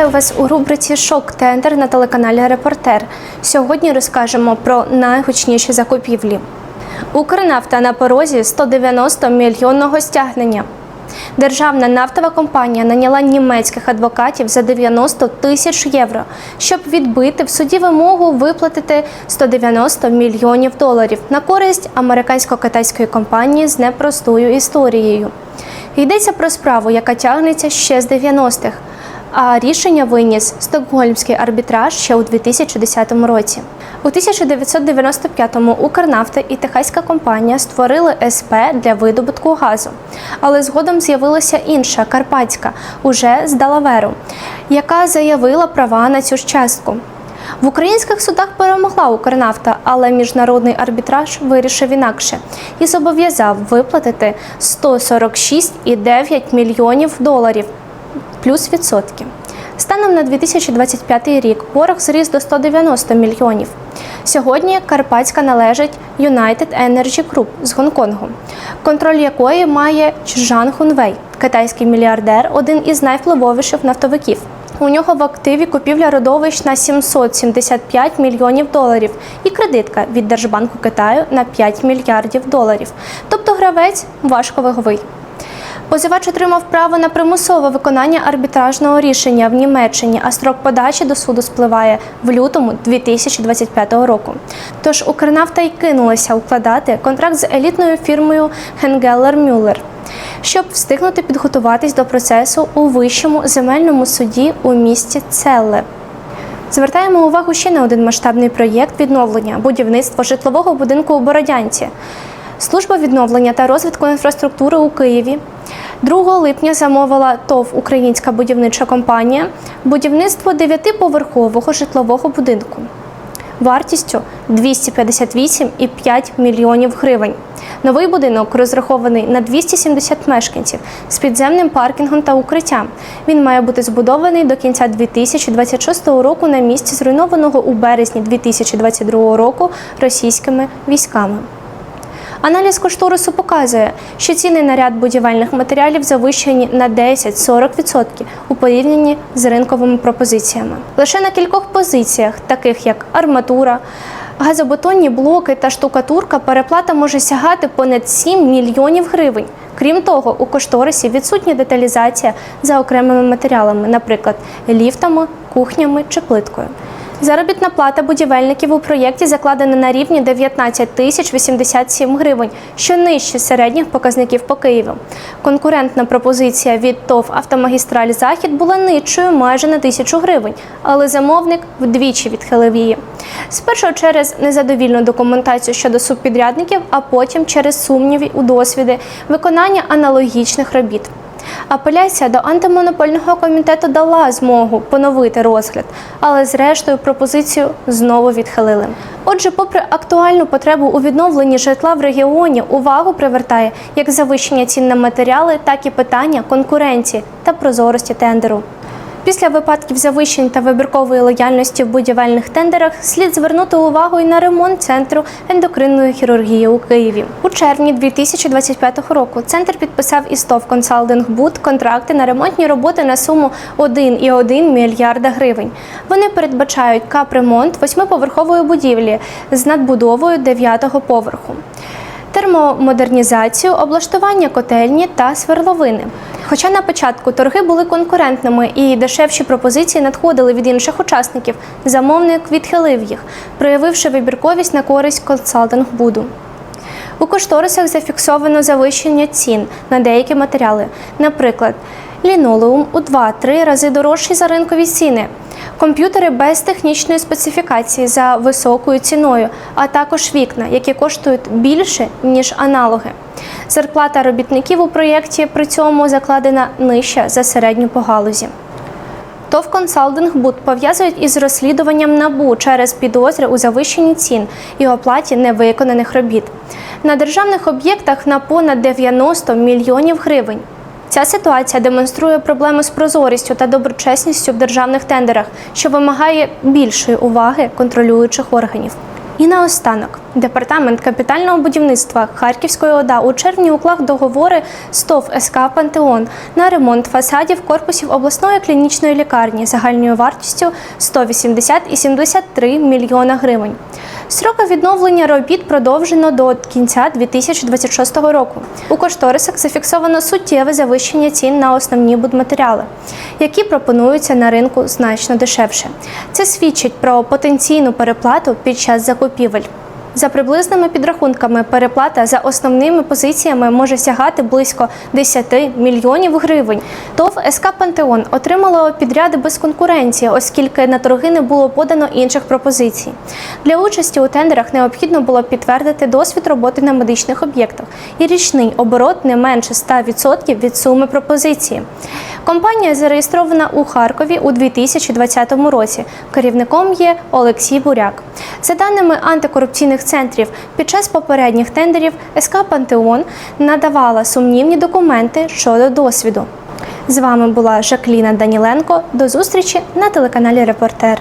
Вітаю вас у рубриці Шок Тендер на телеканалі Репортер. Сьогодні розкажемо про найгучніші закупівлі. Укрнафта на порозі 190 мільйонного стягнення. Державна нафтова компанія наняла німецьких адвокатів за 90 тисяч євро, щоб відбити в суді вимогу виплатити 190 мільйонів доларів на користь американсько-китайської компанії з непростою історією. Йдеться про справу, яка тягнеться ще з 90-х, а рішення виніс Стокгольмський арбітраж ще у 2010 році. У 1995-му Укрнафта і техаська компанія створили СП для видобутку газу, але згодом з'явилася інша карпатська, уже з Далаверу, яка заявила права на цю ж частку. В українських судах перемогла Укрнафта, але міжнародний арбітраж вирішив інакше і зобов'язав виплатити 146,9 мільйонів доларів плюс відсотки. Станом на 2025 рік борг зріс до 190 мільйонів. Сьогодні Карпатська належить United Energy Group з Гонконгу, контроль якої має Чжан Хунвей, китайський мільярдер, один із найвпливовіших нафтовиків. У нього в активі купівля родовищ на 775 мільйонів доларів і кредитка від Держбанку Китаю на 5 мільярдів доларів. Тобто гравець важковаговий. Позивач отримав право на примусове виконання арбітражного рішення в Німеччині, а строк подачі до суду спливає в лютому 2025 року. Тож Укрнафта й кинулася укладати контракт з елітною фірмою Хенгеллер Мюллер, щоб встигнути підготуватись до процесу у вищому земельному суді у місті Целле. Звертаємо увагу ще на один масштабний проєкт відновлення будівництва житлового будинку у Бородянці. Служба відновлення та розвитку інфраструктури у Києві 2 липня замовила ТОВ Українська будівнича компанія будівництво дев'ятиповерхового житлового будинку вартістю 258,5 мільйонів гривень. Новий будинок розрахований на 270 мешканців з підземним паркінгом та укриттям. Він має бути збудований до кінця 2026 року на місці зруйнованого у березні 2022 року російськими військами. Аналіз кошторису показує, що ціни на ряд будівельних матеріалів завищені на 10-40% у порівнянні з ринковими пропозиціями. Лише на кількох позиціях, таких як арматура, газобетонні блоки та штукатурка, переплата може сягати понад 7 мільйонів гривень. Крім того, у кошторисі відсутня деталізація за окремими матеріалами, наприклад, ліфтами, кухнями чи плиткою. Заробітна плата будівельників у проєкті закладена на рівні 19 тисяч 87 гривень, що нижче середніх показників по Києву. Конкурентна пропозиція від ТОВ «Автомагістраль Захід» була нижчою майже на тисячу гривень, але замовник вдвічі відхилив її. Спершу через незадовільну документацію щодо субпідрядників, а потім через сумніви у досвіди виконання аналогічних робіт. Апеляція до антимонопольного комітету дала змогу поновити розгляд, але зрештою пропозицію знову відхилили. Отже, попри актуальну потребу у відновленні житла в регіоні, увагу привертає як завищення цін на матеріали, так і питання конкуренції та прозорості тендеру. Після випадків завищень та вибіркової лояльності в будівельних тендерах слід звернути увагу і на ремонт центру ендокринної хірургії у Києві. У червні 2025 року центр підписав із ТОВ Консалдинг Буд контракти на ремонтні роботи на суму 1,1 мільярда гривень. Вони передбачають капремонт восьмиповерхової будівлі з надбудовою дев'ятого поверху термомодернізацію, облаштування котельні та сверловини. Хоча на початку торги були конкурентними і дешевші пропозиції надходили від інших учасників, замовник відхилив їх, проявивши вибірковість на користь консалтинг-буду. У кошторисах зафіксовано завищення цін на деякі матеріали, наприклад, лінолеум у 2-3 рази дорожчий за ринкові ціни, комп'ютери без технічної специфікації за високою ціною, а також вікна, які коштують більше ніж аналоги. Зарплата робітників у проєкті при цьому закладена нижче за середню по галузі. ТОВ «Консалдинг Буд» пов'язують із розслідуванням НАБУ через підозри у завищенні цін і оплаті невиконаних робіт. На державних об'єктах на понад 90 мільйонів гривень. Ця ситуація демонструє проблеми з прозорістю та доброчесністю в державних тендерах, що вимагає більшої уваги контролюючих органів. І наостанок, департамент капітального будівництва Харківської ОДА у червні уклав договори з ТОВ СК Пантеон на ремонт фасадів корпусів обласної клінічної лікарні загальною вартістю 180 і 73 мільйона гривень. Строки відновлення робіт продовжено до кінця 2026 року. У кошторисах зафіксовано суттєве завищення цін на основні будматеріали, які пропонуються на ринку значно дешевше. Це свідчить про потенційну переплату під час закупівель. За приблизними підрахунками, переплата за основними позиціями може сягати близько 10 мільйонів гривень. ТОВ СК Пантеон отримало підряди без конкуренції, оскільки на торги не було подано інших пропозицій. Для участі у тендерах необхідно було підтвердити досвід роботи на медичних об'єктах і річний оборот не менше 100% від суми пропозиції. Компанія зареєстрована у Харкові у 2020 році. Керівником є Олексій Буряк. За даними антикорупційних центрів, під час попередніх тендерів СК Пантеон надавала сумнівні документи щодо досвіду. З вами була Жакліна Даніленко. До зустрічі на телеканалі Репортер.